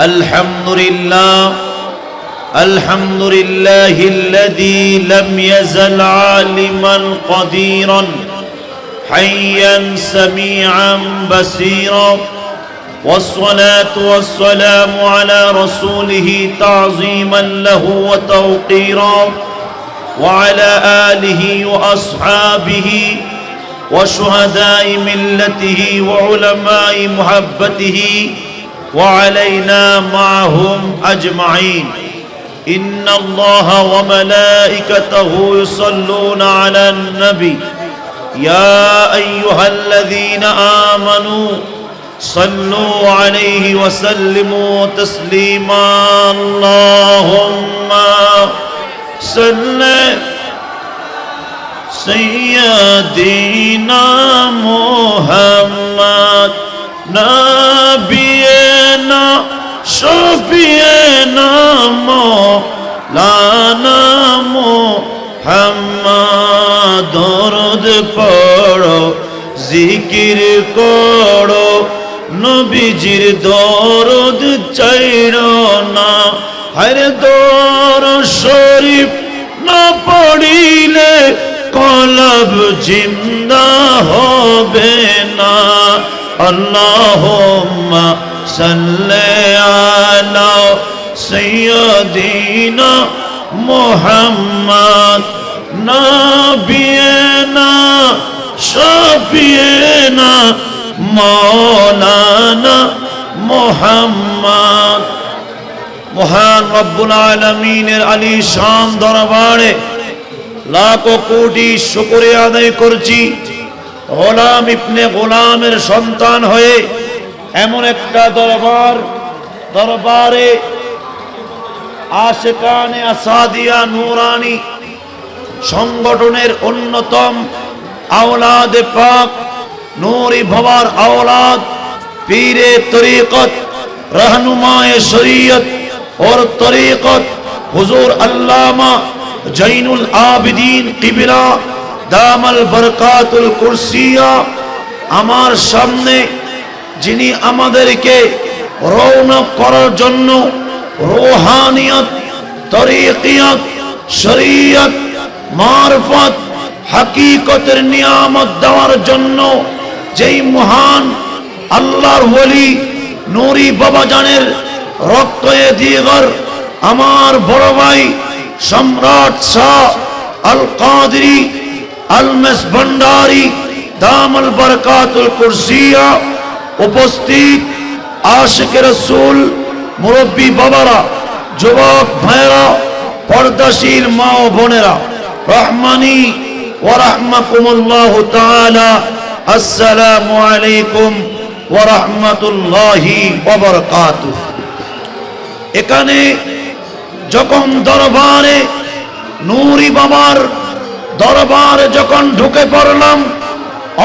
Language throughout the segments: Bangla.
الحمد لله الحمد لله الذي لم يزل عالما قديرا حيا سميعا بصيرا والصلاة والسلام على رسوله تعظيما له وتوقيرا وعلى آله وأصحابه وشهداء ملته وعلماء محبته وعلينا معهم أجمعين. إن الله وملائكته يصلون على النبي. يا أيها الذين آمنوا صلوا عليه وسلموا تسليما. اللهم صل سيدنا محمد না শফিয়ে নাম লানাম হাম্মাদ পড়ো, জিকির করো, নবীজির দরদ চাইর না। হরে দর শরীফ না পড়িলে কলব জিন্দা হবে না। আল্লাহ সাল্লি আলা সাইয়্যিদিনা মুহাম্মদ নাবিয়ানা শাফিয়ানা মাওলানা মুহাম্মদ। মহান রব্বুল আলমিনের আলী শান দরবারে লাখো কোটি শুকরে আদায় করছি। গোলাম ইবনে গোলামের সন্তান হয়ে এমন একটা দরবার, দরবারে আশেকানে আসাদিয়া নুরানি সংগঠনের অন্যতম আওলাদে পাক, নুরি ভবার আওলাদ, পীরে তরিকত, রহনুমায় শরীয়ত, ওর তরিকত, হুজুর আল্লামা জৈনুল আবিদিন কিবিরা দামাল বরকাতুল কুরসিয়া, আমার সামনে যিনি আমাদেরকে রৌনক করার জন্য রোহানিয়ত, তরিকিয়ত, শরীয়ত, মারফত, হাকিকতের নিয়ামত দেওয়ার জন্য যেই মহান আল্লাহর ওলি নুরি বাবাজানের রক্তয়ে দিগর, আমার বড় ভাই সম্রাট শাহ আল কাদরি আল মেস ভন্ডারি দামল বরকাতুল কুরসিয়া উপস্থিত আশিক রসুল, মুরব্বী বাবারা, যুবক ভাইরা পর্দাশীল মা ও বোনেরা, রহমানি এখানে যখন দরবারে নুরি বাবার দরবারে যখন ঢুকে পড়লাম,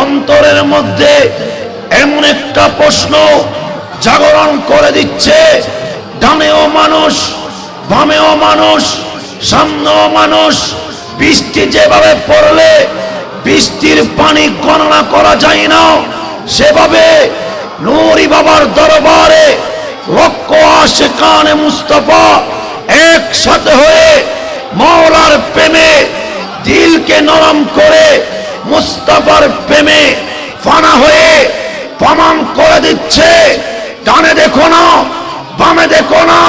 অন্তরের মধ্যে এমন একটা প্রশ্ন জাগরণ করে দিচ্ছে। ডানেও মানুষ, বামেও মানুষ, সামনেও মানুষ, বৃষ্টি যেভাবে পড়লে বৃষ্টির পানি গণনা করা যায় না, সেভাবে নুরি বাবার দরবারে লক্ষ আসে কানে মুস্তফা একসাথে হয়ে মাওলার প্রেমে দিলকে নরম করে মুস্তাফার প্রেমে ফানা হয়ে প্রমাণ করে দিচ্ছে। ডানে দেখো না, বামে দেখো না,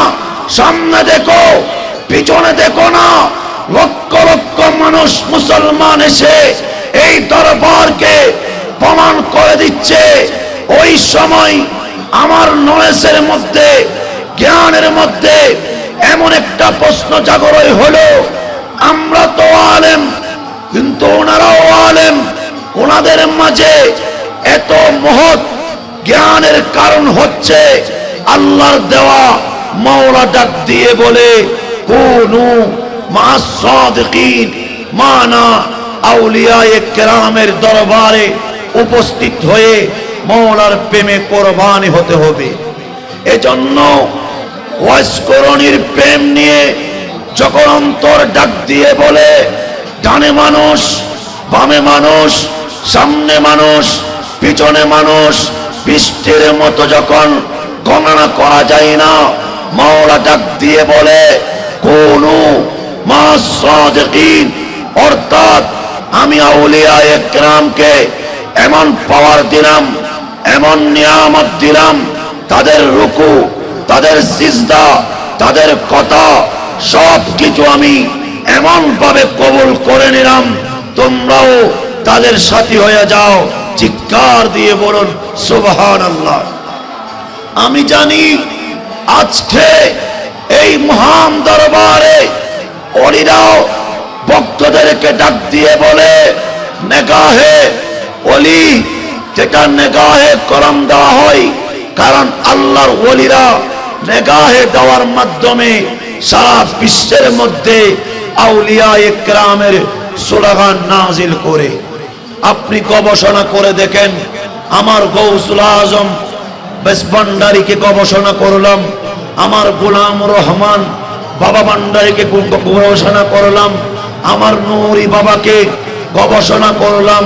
সামনে দেখো, পিছনে দেখো না। লক্ষ লক্ষ মানুষ মুসলমান এসে এই দরবারকে প্রমাণ করে দিচ্ছে। ওই সময় আমার নলেজের মধ্যে, জ্ঞানের মধ্যে এমন একটা প্রশ্ন জাগরই হলো, আমরা তো আলেম, কিন্তু ওনারাও আলেম। ওনাদের মাঝে এত মহৎ জ্ঞানের কারণ হচ্ছে আল্লাহর দেওয়া মাওলা ডাক দিয়ে বলে, কোনু মা সাদিকিন, মানা আউলিয়ায়ে কেরামের দরবারে উপস্থিত হয়ে মৌলার প্রেমে কোরবানি হতে হবে। এজন্য ওয়াসকরণীর প্রেম নিয়ে যখন অন্তর ডাক দিয়ে বলে, ডানে মানুষ, বামে মানুষ, সামনে মানুষ, পিছনে মানুষ বৃষ্টির মতো যখন গণনা করা যায় না, মাওলা ডাক দিয়ে বলে, কোন অর্থাৎ আমি আউলিয়া একরামকে এমন পাওয়ার দিলাম, এমন নিয়ামত দিলাম, তাদের রুকু, তাদের সিজদা, তাদের কথা সব কিছু আমি এমন ভাবে কবুল করে নিলাম। তোমরাও তাদের সাথী হয়ে যাও, চিৎকার দিয়ে বলুন আমি জানি আজকে এই মহান দরবারে অলিরাও ভক্তদেরকে ডাক দিয়ে বলে, নেগাহে অলি, যেটা নেগাহে করম দেওয়া হয়, কারণ আল্লাহর অলিরা নেগাহে দেওয়ার মাধ্যমে সারা বিশ্বের মধ্যে আউলিয়া একরামের সুলাগান নাজিল করে। আপনি গবেষণা করে দেখেন আমার গৌসুল আজম, বেশ ভান্ডারীকে গবেষণা করলাম। আমার গোলাম রহমান, বাবা ভান্ডারীকে গবেষণা করলাম। আমার নুরি বাবাকে গবেষণা করলাম।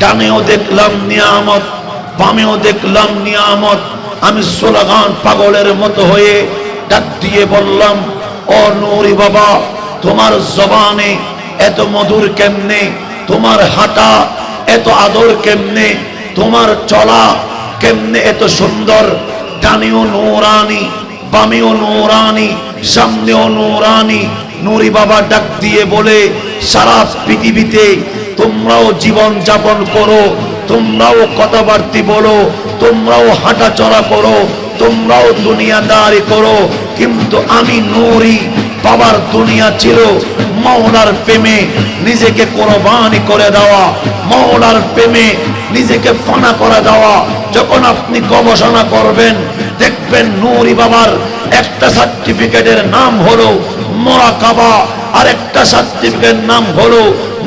ডানেও দেখলাম নিয়ামত, বামেও দেখলাম নিয়ামত। আমি সোলাগান পাগলের মতো হয়ে ডাক দিয়ে বললাম, ও নুরি বাবা, তোমার জবানে এত মধুর কেমনে? তোমার হাঁটা এত আদর কেমনে? তোমার চলা কেমনে এত সুন্দর? ডানেও নৌরানি, বামেও নৌরানি, সামনেও নৌরানি। নুরি বাবা ডাক দিয়ে বলে, সারা পৃথিবীতে তোমরাও জীবন যাপন করো, তোমরাও কথাবার্তি বলো, তোমরাও হাঁটা চলা করো, তোমরাও দুনিয়াদারি করো। কিন্তু আমি নুরি বাবার দুনিয়া ছিল মৌলার প্রেমে, নিজেকে কোরবানি করে দেওয়া। মৌলার প্রেমে নিজেকে ফানা করা দেওয়া যখন আপনি গবেষণা করবেন, দেখবেন নুরি বাবার একটা সার্টিফিকেটের নাম হলো মোরাকাবা আর একটা সার্টিফিকেটের নাম হলো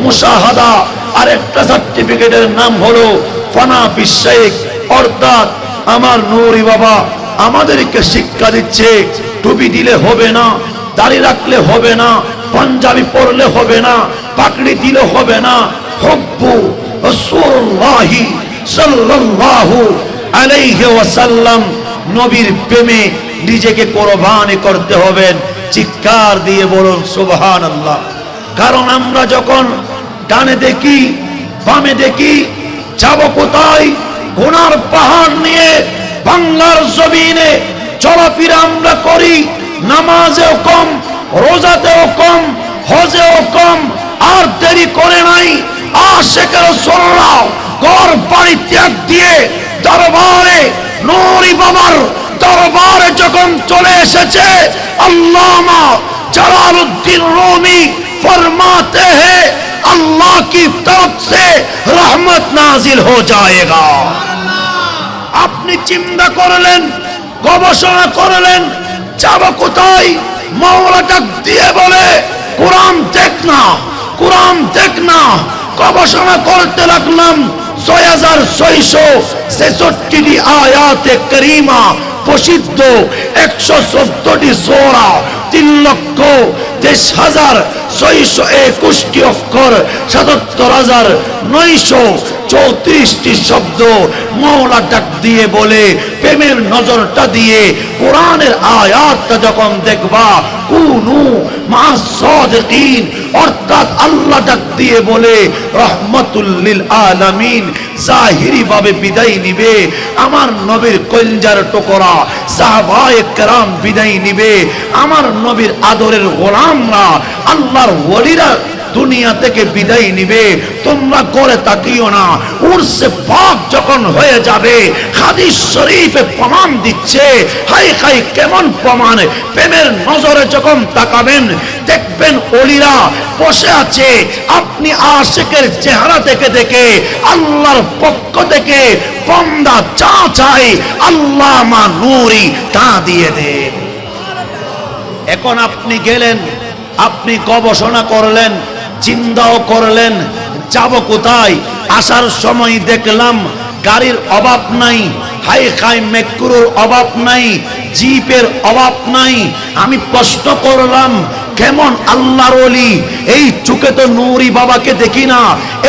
মুসাহাদা আর একটা সার্টিফিকেটের নাম হলো ফানা বিশ্বাইক অর্থাৎ আমার নুরি বাবা আমাদেরকে শিক্ষা দিচ্ছে, টুপি দিলে হবে না, দাড়ি রাখলে হবে না, পাঞ্জাবি পরলে হবে না পাকড়ি দিলে হবে না, হব্বু। রাসূলুল্লাহি সাল্লাল্লাহু আলাইহি ওয়াসাল্লাম নবীর প্রেমে নিজেকে কোরবানি করতে হবেন চিৎকার দিয়ে বলুন সুবহানাল্লাহ। কারণ আমরা যখন ডানে দেখি, বামে দেখি, যাব কোথায়? গুনার পাহাড় নিয়ে বাংলার জমিনে চলাফেরা আমরা করি, নামাজেও কম, রোজাতেও কম, হজেও কম, আর দেরি করে নাই। আশেকের সোল্লাও বাড়ি ত্যাগ দিয়ে দরবারে বাবার দরবারে যখন চলে এসেছে, আল্লামা জলালুদ্দিন রোমি ফরমাতে হে, আল্লাহ কি তরফ সে রহমত নাজিল হো আপনি চিন্তা করলেন, গবেষণা করলেন, যাব কোথায়? মাওলা ডাক দিয়ে বলে, কোরআন দেখ না, কোরআন দেখ না গবেষণা করতে লাগলাম নয়শো চৌত্রিশটি শব্দ মৌলা ডাক দিয়ে বলে, প্রেমের নজরটা দিয়ে কোরআনের আয়াতটা যখন দেখবা, কুনু মা অর্থাৎ আল্লাহ দিয়ে বলে রহমতুল্লিল আলামিন, জাহিরি ভাবে বিদায় নিবে। আমার নবীর কঞ্জার টোকরা, সাহবায়ে কেরাম বিদায় নিবে। আমার নবীর আদরের গোলামরা, আল্লাহর ওলিরা দুনিয়া থেকে বিদায় নিবে, তোমরা করে তাকিও না। উর্সে পাক যখন হয়ে যাবে, হাদিস শরীফে প্রমাণ দিচ্ছে হাই হাই কেমন প্রমাণ। প্রেমের নজরে যখন তাকাবেন, দেখবেন অলিরা বসে আছে, আপনি আশেকের চেহারা দেখে দেখে, আল্লাহর পক্ষ থেকে বন্দা চা চাই, আল্লাহ মা নুরি তা দিয়ে দেন। এখন আপনি গেলেন, আপনি গবেষণা করলেন চিন্তাও করলেন, যাব কোথায়? আসার সময় দেখলাম গাড়ির অভাব নাই হাই খাই মেকুরোর অভাব নাই, জিপের অভাব নাই। আমি প্রশ্ন করলাম কেমন আল্লাহর অলি এই চুকে তো নৌরি বাবাকে দেখি না।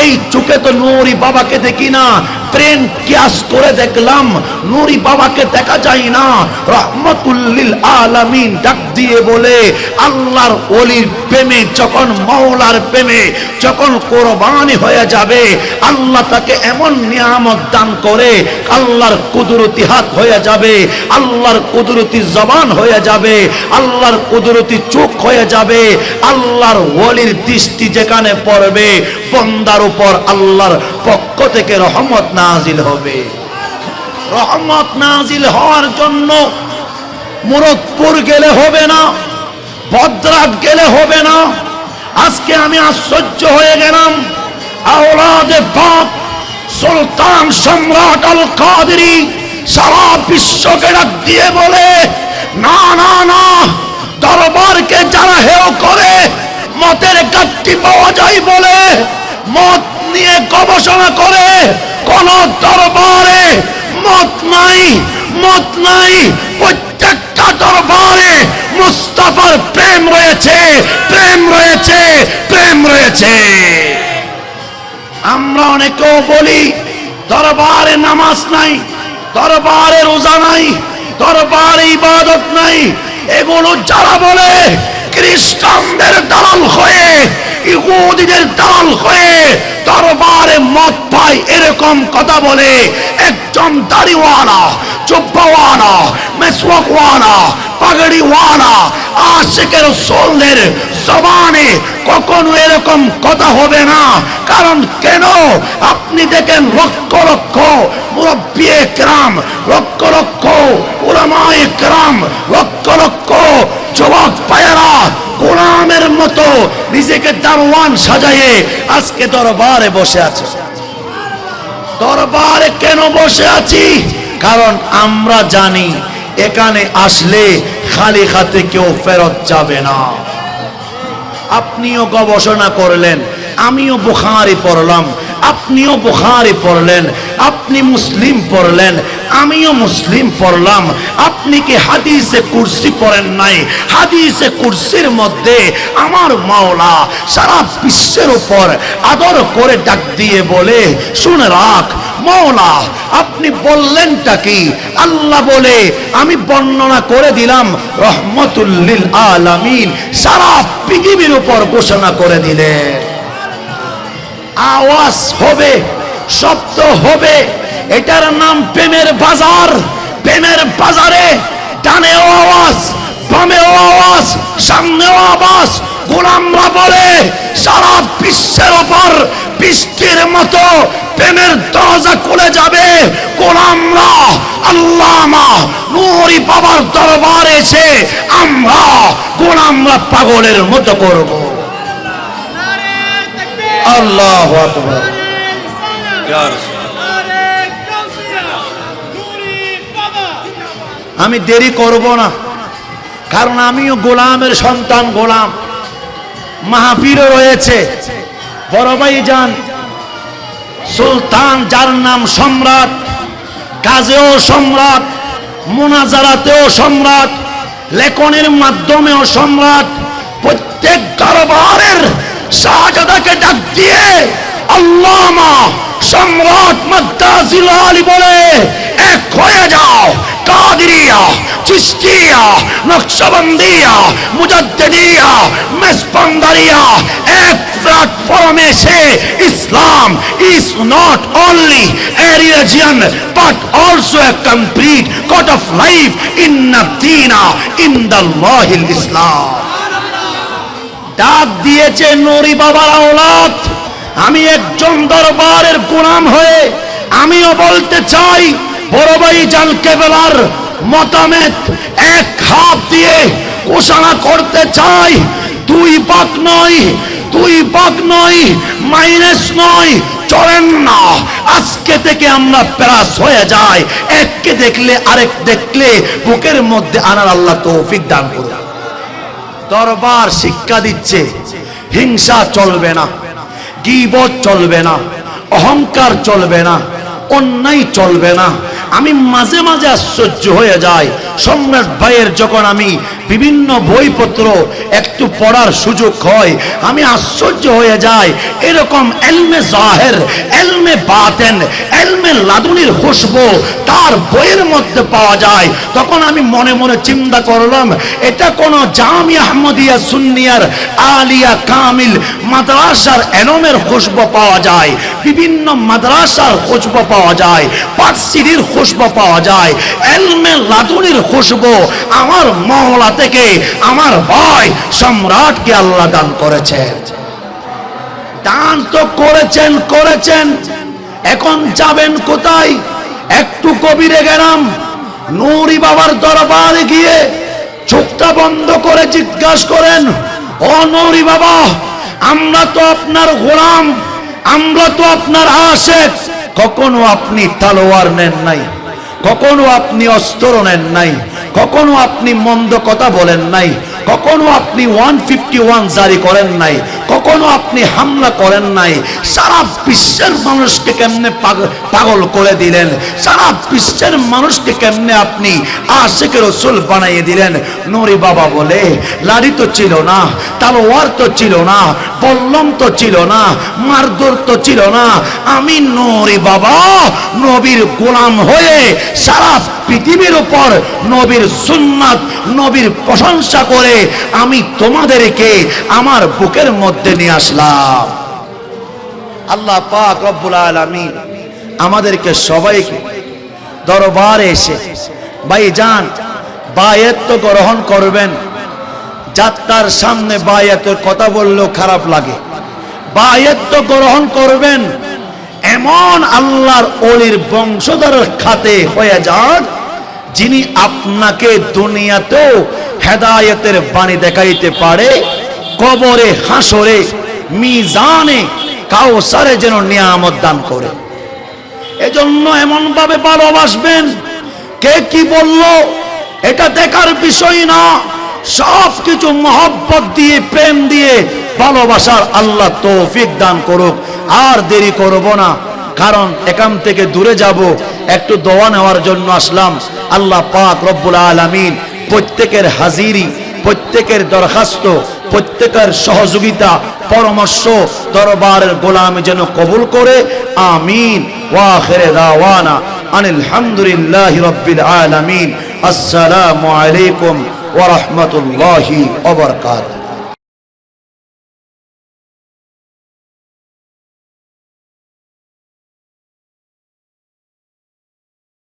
এই চুকে তো নৌরি বাবাকে দেখি না। ব্রেন কিয়াস করে দেখলাম, নুরি বাবাকে দেখা যায় না। রহমতুল্লিল আলামিন ডাক দিয়ে বলে, আল্লাহর ওলির প্রেমে, যখন মাওলার প্রেমে, যখন কোরবানি হয়ে যাবে, আল্লাহ তাকে এমন নিয়ামত দান করে, আল্লাহর কুদরতি হাত হয়ে যাবে, আল্লাহর কুদরতি জবান হয়ে যাবে, আল্লাহর কুদরতি চোখ হয়ে যাবে আল্লাহর ওলির দৃষ্টি যেখানে পড়বে, বন্দার উপর আল্লাহর পক্ষ থেকে রহমত নাজিল হবে। রহমত নাজিল হওয়ার জন্য মুরদপুর গেলে হবে না ভদ্রাট গেলে হবে না। আজকে আমি আশ্চর্য হয়ে গেলাম, আওলাদে পাক সুলতান সম্রাট আল কাদেরি সারা বিশ্বকে ডাক দিয়ে বলে, না না না দরবারকে যারা হেও করে, মতের গাঠটি পাওয়া যায় বলে, মত নিয়ে গবেষণা করে, কোন দরবারে মত নাই মত নাই। প্রত্যেকটা দরবারে মুস্তাফার প্রেম রয়েছে প্রেম রয়েছে প্রেম রয়েছে। আমরা অনেকেও বলি, দরবারে নামাজ নাই, দরবারে রোজা নাই, দরবারে ইবাদত নাই এগুলো যারা বলে খ্রিস্টানদের দালাল হয়ে, ইহুদিদের দালাল হয়ে দরবারে মত পায় এরকম কথা বলে, একজন দাড়িওয়ালা চুব্বাওয়ালা মেসওয়াকওয়ালা, পাগড়িওয়ালা, আশেকের সোলদের জবানে কখনো এরকম কথা হবে না। কারণ কেন? আপনি দেখেন লক্ষ লক্ষ মুরব্বী একরাম, লক্ষ লক্ষ গোলামের মতো নিজেকে আজকে দরবারে বসে আছে। দরবারে কেন বসে আছি? কারণ আমরা জানি এখানে আসলে খালি হাতে কেউ ফেরত যাবে না। আপনিও গবেষণা করলেন, আমিও বুখারি পড়লাম আপনিও বুখারি পড়লেন, আপনি মুসলিম পড়লেন, আমিও মুসলিম পড়লাম। আপনি কি হাদিসে কুরসি পড়েন নাই? হাদিসে কুরসির মধ্যে আমার মাওলা সারা বিশ্বের উপর আদর করে ডাক দিয়ে বলে, শুনে রাখ, মাওলা, আপনি বললেনটা কি? আল্লাহ বলে, আমি বর্ণনা করে দিলাম রহমতুল্লিল আলামিন, সারা পৃথিবীর উপর ঘোষণা করে দিলেন। আওয়াজ হবে, শব্দ হবে। এটার নাম প্রেমের বাজার। প্রেমের বাজারে ডানেও আওয়াজ, বামেও আওয়াজ, সামনেও আওয়াজ। গোলামরা বলে, সারা বিশ্বের ওপর বৃষ্টির মতো প্রেমের দরজা খুলে যাবে। গোলামরা, আল্লামা নুরি বাবার দরবারে এসে আমরা গোলামরা পাগলের মতো করব। বাবা আমি দেরি করব না, কারণ আমিও গোলামের সন্তান গোলাম। মাহফিরও রয়েছে। বড় ভাই যান সুলতান, যার নাম সম্রাট কাজেও সম্রাট, মোনাজারাতেও সম্রাট, লেখনের মাধ্যমেও সম্রাট, প্রত্যেক দরবারের শাহজাদাকে ডাক দিয়ে আল্লামা সম্রাট মাদ্দাজিল আলী বলে, এক হয়ে যাও, কাদিরিয়া চিস্তিয়া নকশবন্দিয়া, মুজাদ্দিদিয়া মেসপান্দারিয়া এক প্ল্যাটফর্মে এসে Islam is not only a religion but also a complete code of life in দিনা ইন দ্য লহিল ইসলাম। ডাক দিয়েছে নরি বাবার আওলাদ। আমি একজন দরবারের গোলাম হয়ে আমিও বলতে চাই বড় ভাই জান কেবলার মতামত এক হাত দিয়ে ঘোষণা করতে চাই, দুই পাক নয়, দুই পাক নয়, মাইনাস নয়, চলেন না। আজকে থেকে আমরা প্রাস হয়ে যাই। এককে দেখলে আরেক দেখলে বুকের মধ্যে আনার আল্লাহ তৌফিক দান করুন। দরবার শিক্ষা দিচ্ছে। হিংসা চলবে না, গিবত চলবে না, অহংকার চলবে না, অন্যায় চলবে না। আমি মাঝে মাঝে আশ্চর্য হয়ে যাই। সম্রাট ভাইয়ের যখন আমি বিভিন্ন বইপত্র একটু পড়ার সুযোগ হয়, আমি আশ্চর্য হয়ে যাই। এরকম এলমে জাহের, এলমে বাতেন, এলমে লাদুনির খুশবু তার বইয়ের মধ্যে পাওয়া যায়। তখন আমি মনে মনে চিন্তা করলাম, এটা কোন জামি আহমদিয়া সুন্নিয়ার আলিয়া কামিল মাদ্রাসার এলমের খুশবু পাওয়া যায়। বিভিন্ন মাদ্রাসার খুশবু পাওয়া যায় পাটসিরির খুশবু পাওয়া যায়। এলমে লাদুনির খুশবু আমার মহলা থেকে আমার ভাই সম্রাটকে আল্লাহ দান করেছেন। দান তো করেছেন করেছেন। এখন যাবেন কোথায়? একটু কবিরে গেলাম, নুরি বাবার দরবারে গিয়ে চোখটা বন্ধ করে জিজ্ঞাসা করেন, ও নুরি বাবা, আমরা তো আপনার গোলাম, আমরা তো আপনার আশেক। কখনো আপনি তালোয়ার নেন নাই, কখনো আপনি অস্ত্র নেন নাই কখনো আপনি মন্দ কথা বলেন নাই কখনো আপনি ওয়ান ফিফটি ওয়ান জারি করেন নাই কখনো আপনি হামলা করেন নাই? সারা বিশ্বের মানুষকে কেমনে পাগ- পাগল করে দিলেন? সারা বিশ্বের মানুষকে কেমনে আপনি আশেকের রসুল বানাইয়ে দিলেন? নুরি বাবা বলে, লাড়ি তো ছিল না, তালোয়ার তো ছিল না, বল্লম তো ছিল না মারদুর তো ছিল না। আমি নুরি বাবা, নবীর গোলাম হয়ে সারা পৃথিবীর উপর নবীর সুন্নাত, নবীর প্রশংসা করে আমি তোমাদেরকে আমার বুকের মধ্যে নিয়ে আসলাম। আল্লাহ পাক রব্বুল আলামিন আমাদেরকে সবাইকে দরবারে এসে ভাই যান বায়েত গ্রহণ করবেন। যাত্রার সামনে বায়াতের কথা বললেও খারাপ লাগে। বায়াত গ্রহণ করবেন, এমন আল্লাহর অলির বংশধরের খাতে হয়ে যান যিনি আপনাকে দুনিয়াতেও হেদায়েতের বাণী দেখাইতে পারে, কবরে হাসরে মিজানে কাউসারে যেন নিয়ামত দান করে। এজন্য এমন ভাবে ভালোবাসবেন। কে কি বলল? এটা দেখার বিষয় না। সব কিছু মহব্বত দিয়ে, প্রেম দিয়ে ভালোবাসার আল্লাহ তৌফিক দান করুক। আর দেরি করব না, কারণ এখান থেকে দূরে যাব। একটু দোয়া নেওয়ার জন্য আসলাম। আল্লাহ পাক রব্বুল আলামিন প্রত্যেকের হাজিরি প্রত্যেকের দরখাস্ত, প্রত্যেকের সহযোগিতা, পরামর্শ দরবারের গোলামে যেন কবুল করে। আমিন। ওয়াখিরে দাওয়ানা। আনিল হামদুলিল্লাহি রাব্বিল আলামিন। আসসালামু আলাইকুম ওয়া রাহমাতুল্লাহি